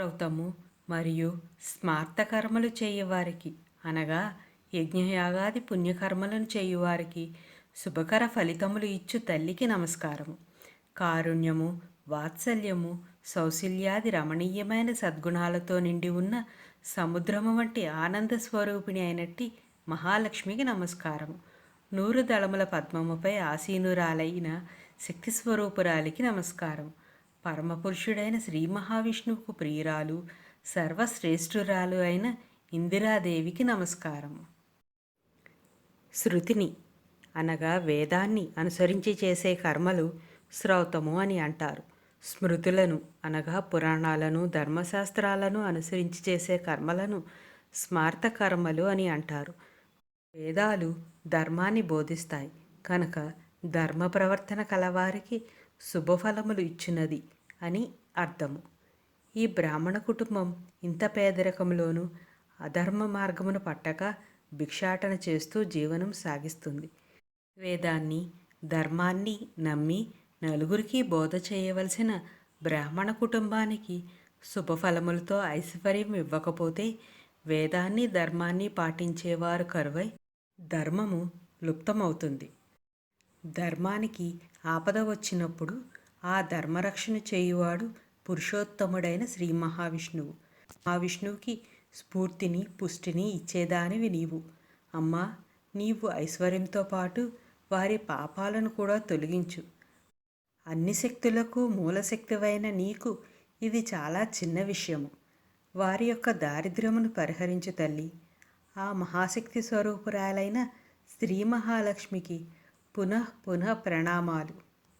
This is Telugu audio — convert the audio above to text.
శ్రౌతము మరియు స్మార్త కర్మలు అనగా యజ్ఞయాగాది పుణ్యకర్మలను చేయువారికి శుభకర ఫలితములు ఇచ్చు తల్లికి నమస్కారము. కారుణ్యము వాత్సల్యము సౌశల్యాది రమణీయమైన సద్గుణాలతో నిండి ఉన్న సముద్రము వంటి ఆనంద స్వరూపిణి అయినట్టి మహాలక్ష్మికి నమస్కారము. నూరు దళముల పద్మముపై ఆసీనురాలైన శక్తి స్వరూపురాలికి నమస్కారం పరమపురుషుడైన శ్రీ మహావిష్ణువుకు ప్రియురాలు సర్వశ్రేష్ఠురాలు అయిన ఇందిరాదేవికి నమస్కారము శృతిని అనగా వేదాన్ని అనుసరించి చేసే కర్మలు శ్రౌతము అని అంటారు. స్మృతులను అనగా పురాణాలను ధర్మశాస్త్రాలను అనుసరించి చేసే కర్మలను స్మార్త కర్మలు అని అంటారు. వేదాలు ధర్మాన్ని బోధిస్తాయి. కనుక ధర్మ ప్రవర్తన కలవారికి శుభఫలములు ఇచ్చినది అని అర్థము. ఈ బ్రాహ్మణ కుటుంబం ఇంత పేదరికంలోనూ అధర్మ మార్గమును పట్టక భిక్షాటన చేస్తూ జీవనం సాగిస్తుంది. వేదాన్ని ధర్మాన్ని నమ్మి నలుగురికి బోధ చేయవలసిన బ్రాహ్మణ కుటుంబానికి శుభఫలములతో ఐశ్వర్యం ఇవ్వకపోతే వేదాన్ని ధర్మాన్ని పాటించేవారు కరువై ధర్మము లుప్తమవుతుంది. ధర్మానికి ఆపద వచ్చినప్పుడు ఆ ధర్మరక్షణ చేయువాడు పురుషోత్తముడైన శ్రీ మహావిష్ణువు. మహావిష్ణువుకి స్ఫూర్తిని పుష్టిని ఇచ్చేదానివి నీవు అమ్మా నీవు ఐశ్వర్యంతో పాటు వారి పాపాలను కూడా తొలగించు. అన్ని శక్తులకు మూలశక్తివైన నీకు ఇది చాలా చిన్న విషయము. వారి యొక్క దారిద్ర్యమును పరిహరించు తల్లి. ఆ మహాశక్తి స్వరూపురాలైన శ్రీ మహాలక్ష్మికి పునః పునః ప్రణామాలు.